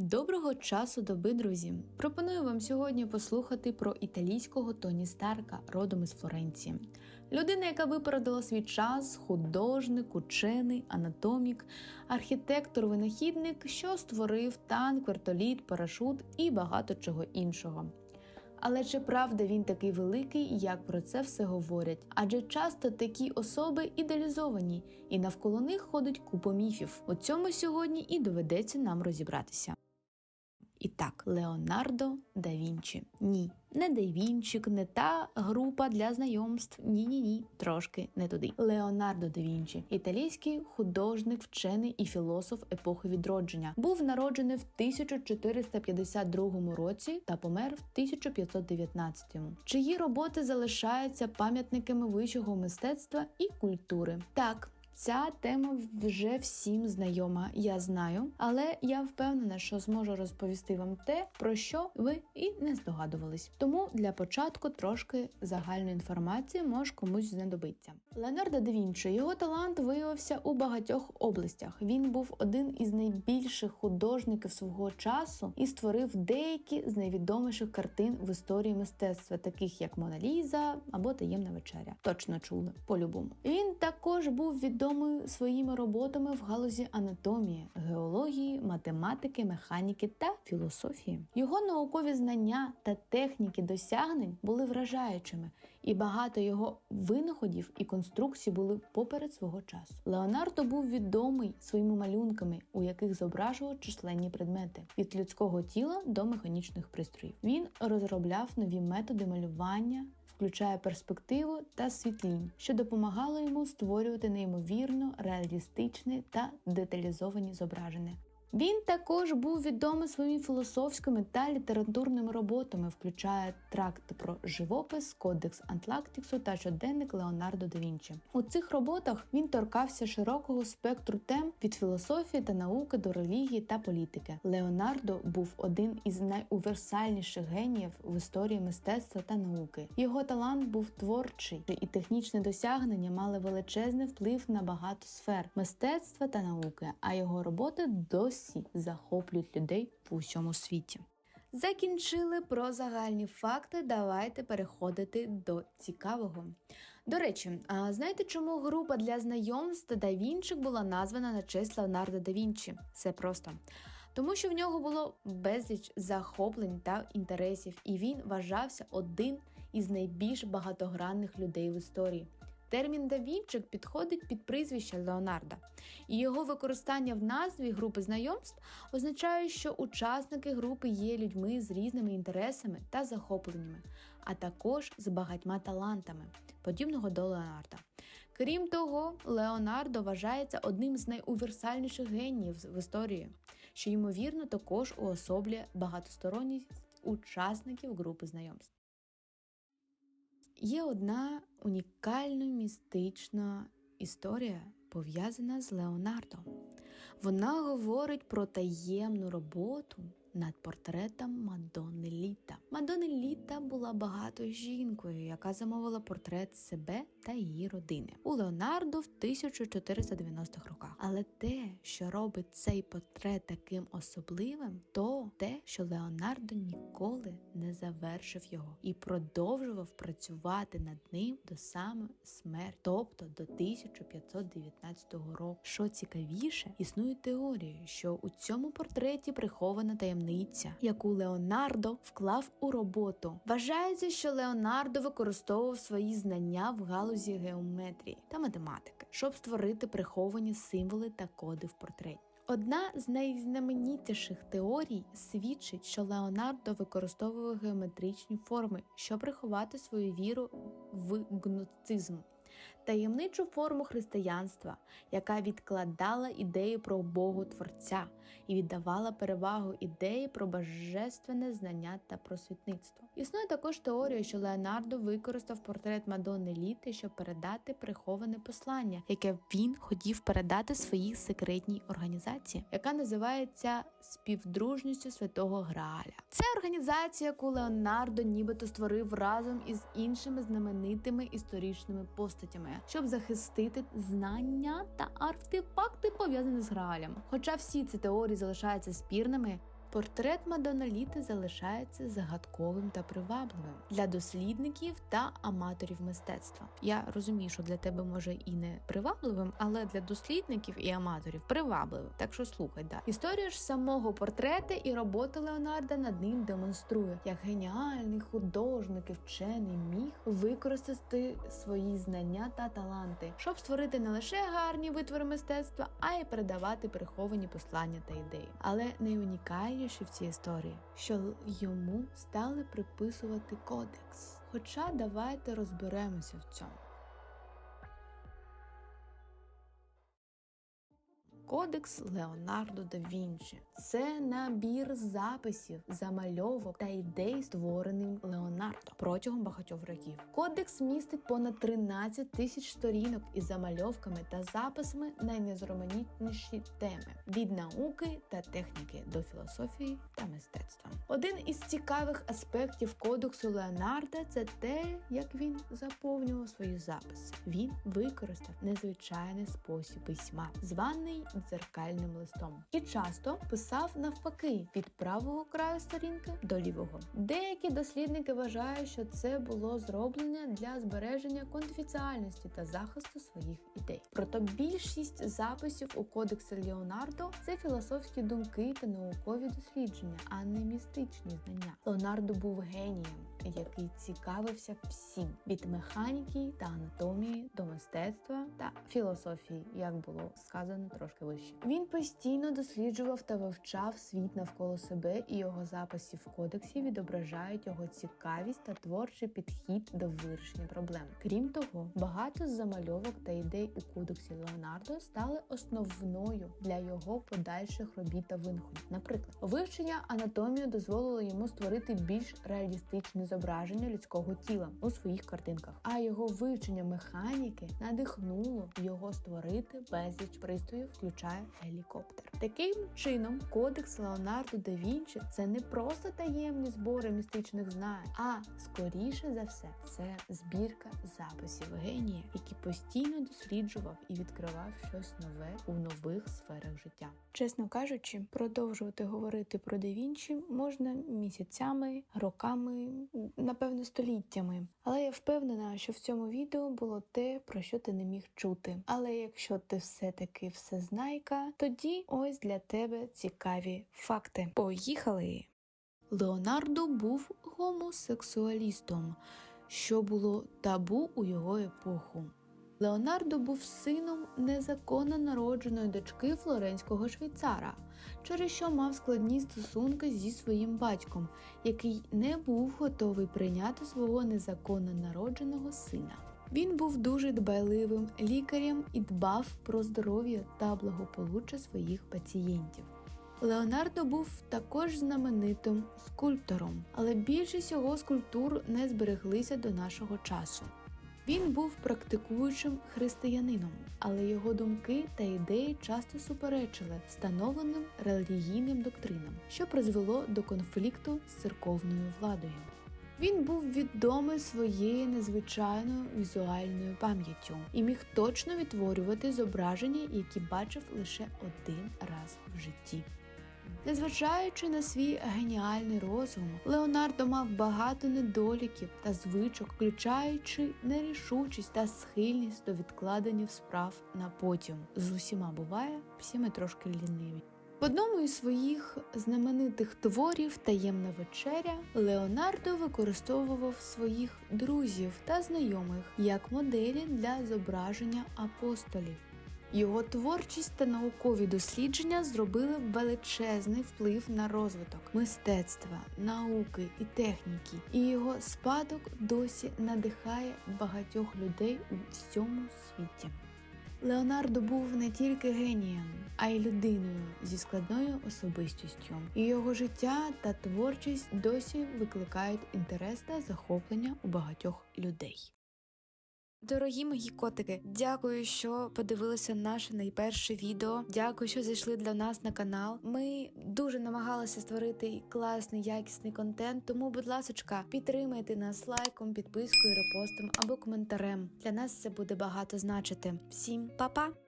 Доброго часу доби, друзі! Пропоную вам сьогодні послухати про італійського Тоні Старка, родом із Флоренції. Людина, яка випередила свій час, художник, учений, анатомік, архітектор-винахідник, що створив танк, вертоліт, парашут і багато чого іншого. Але чи правда він такий великий, як про це все говорять? Адже часто такі особи ідеалізовані, і навколо них ходить купа міфів. У цьому сьогодні і доведеться нам розібратися. І так, Леонардо да Вінчі. Ні, не да Вінчик, не та група для знайомств. Ні, ні, ні, трошки не туди. Леонардо да Вінчі, італійський художник, вчений і філософ епохи відродження, був народжений в 1452 році та помер в 1519, чиї роботи залишаються пам'ятниками вищого мистецтва і культури. Так. Ця тема вже всім знайома, я знаю, але я впевнена, що зможу розповісти вам те, про що ви і не здогадувались. Тому для початку трошки загальної інформації може комусь знадобиться. Леонардо да Вінчі, його талант виявився у багатьох областях. Він був один із найбільших художників свого часу і створив деякі з найвідоміших картин в історії мистецтва, таких як Мона Ліза або Таємна вечеря. Точно чули по-любому. Він також був відомий своїми роботами в галузі анатомії, геології, математики, механіки та філософії. Його наукові знання та техніки досягнень були вражаючими, і багато його винаходів і конструкцій були поперед свого часу. Леонардо був відомий своїми малюнками, у яких зображував численні предмети від людського тіла до механічних пристроїв. Він розробляв нові методи малювання включає перспективу та світлінь, що допомагало йому створювати неймовірно реалістичне та деталізовані зображення. Він також був відомий своїми філософськими та літературними роботами, включає тракти про живопис, кодекс Антлактіксу та щоденник Леонардо да Вінчі. У цих роботах він торкався широкого спектру тем від філософії та науки до релігії та політики. Леонардо був один із найуверсальніших геніїв в історії мистецтва та науки. Його талант був творчий, і технічне досягнення мали величезний вплив на багато сфер мистецтва та науки, а його роботи досі захоплюють людей в усьому світі. Закінчили про загальні факти. Давайте переходити до цікавого. До речі, а знаєте, чому група для знайомств да Вінчик була названа на честь Леонардо да Вінчі? Все просто. Тому що в нього було безліч захоплень та інтересів, і він вважався один із найбільш багатогранних людей в історії. Термін да Вінчик підходить під прізвище Леонарда, і його використання в назві групи знайомств означає, що учасники групи є людьми з різними інтересами та захопленнями, а також з багатьма талантами, подібного до Леонарда. Крім того, Леонардо вважається одним з найуніверсальніших геніїв в історії, що ймовірно також уособлює багатосторонність учасників групи знайомств. Є одна унікальна містична історія, пов'язана з Леонардо. Вона говорить про таємну роботу над портретом Мадонни Літа. Мадонна Літа була багатою жінкою, яка замовила портрет себе та її родини у Леонардо в 1490-х роках. Але те, що робить цей портрет таким особливим, то те, що Леонардо ніколи не завершив його і продовжував працювати над ним до самої смерті, тобто до 1519 року. Що цікавіше, існує теорія, що у цьому портреті прихована таємниця, яку Леонардо вклав у роботу. Вважається, що Леонардо використовував свої знання в галузі геометрії та математики, щоб створити приховані символи та коди в портреті. Одна з найзнаменітіших теорій свідчить, що Леонардо використовував геометричні форми, щоб приховати свою віру в гноцизм. Таємничу форму християнства, яка відкладала ідеї про Богу Творця і віддавала перевагу ідеї про божественне знання та просвітництво. Існує також теорія, що Леонардо використав портрет Мадонни Літи, щоб передати приховане послання, яке він хотів передати своїй секретній організації, яка називається співдружністю святого Грааля. Це організація, яку Леонардо нібито створив разом із іншими знаменитими історичними постатями, щоб захистити знання та артефакти пов'язані з Граалем. Хоча всі ці теорії залишаються спірними. Портрет Мадонна Літи залишається загадковим та привабливим для дослідників та аматорів мистецтва. Я розумію, що для тебе може і не привабливим, але для дослідників і аматорів привабливим. Так що слухай, да. Історія ж самого портрета і роботи Леонарда над ним демонструє, як геніальний художник і вчений міг використати свої знання та таланти, щоб створити не лише гарні витвори мистецтва, а й передавати приховані послання та ідеї. Але найунікальніше в цій історії, що йому стали приписувати кодекс. Хоча давайте розберемося в цьому. Кодекс Леонардо да Вінчі це набір записів, замальовок та ідей, створеним Леонардо протягом багатьох років. Кодекс містить понад 13 тисяч сторінок із замальовками та записами найнезроманітніші теми від науки та техніки до філософії та мистецтва. Один із цікавих аспектів кодексу Леонарда це те, як він заповнював свої записи. Він використав незвичайний спосіб письма, званий дзеркальним листом, і часто писав навпаки від правого краю сторінки до лівого. Деякі дослідники вважають, що це було зроблено для збереження конфіденціальності та захисту своїх ідей. Проте більшість записів у кодексі Леонардо це філософські думки та наукові дослідження, а не містичні знання. Леонардо був генієм. Який цікавився всім від механіки та анатомії до мистецтва та філософії, як було сказано трошки вище. Він постійно досліджував та вивчав світ навколо себе, і його записи в кодексі відображають його цікавість та творчий підхід до вирішення проблем. Крім того, багато з замальовок та ідей у кодексі Леонардо стали основною для його подальших робіт та винаходів. Наприклад, вивчення анатомії дозволило йому створити більш реалістичні зображення людського тіла у своїх картинках, а його вивчення механіки надихнуло його створити безліч пристроїв, включає гелікоптер. Таким чином, кодекс Леонардо да Вінчі це не просто таємні збори містичних знань, а скоріше за все, це збірка записів генія, який постійно досліджував і відкривав щось нове у нових сферах життя. Чесно кажучи, продовжувати говорити про да Вінчі можна місяцями, роками, напевно, століттями. Але я впевнена, що в цьому відео було те, про що ти не міг чути. Але якщо ти все-таки всезнайка, тоді ось для тебе цікаві факти. Поїхали! Леонардо був гомосексуалістом, що було табу у його епоху. Леонардо був сином незаконно народженої дочки флоренського швейцара, через що мав складні стосунки зі своїм батьком, який не був готовий прийняти свого незаконно народженого сина. Він був дуже дбайливим лікарем і дбав про здоров'я та благополуччя своїх пацієнтів. Леонардо був також знаменитим скульптором, але більшість його скульптур не збереглися до нашого часу. Він був практикуючим християнином, але його думки та ідеї часто суперечили встановленим релігійним доктринам, що призвело до конфлікту з церковною владою. Він був відомий своєю незвичайною візуальною пам'яттю і міг точно відтворювати зображення, які бачив лише один раз в житті. Незважаючи на свій геніальний розум, Леонардо мав багато недоліків та звичок, включаючи нерішучість та схильність до відкладення справ на потім. З усіма буває, всі ми трошки ліниві. В одному із своїх знаменитих творів Таємна вечеря Леонардо використовував своїх друзів та знайомих як моделі для зображення апостолів. Його творчість та наукові дослідження зробили величезний вплив на розвиток мистецтва, науки і техніки, і його спадок досі надихає багатьох людей у всьому світі. Леонардо був не тільки генієм, а й людиною зі складною особистістю, і його життя та творчість досі викликають інтерес та захоплення у багатьох людей. Дорогі мої котики, дякую, що подивилися наше найперше відео. Дякую, що зайшли для нас на канал. Ми дуже намагалися створити класний якісний контент. Тому, будь ласочка, підтримайте нас лайком, підпискою, репостом або коментарем. Для нас це буде багато значити. Всім па-па!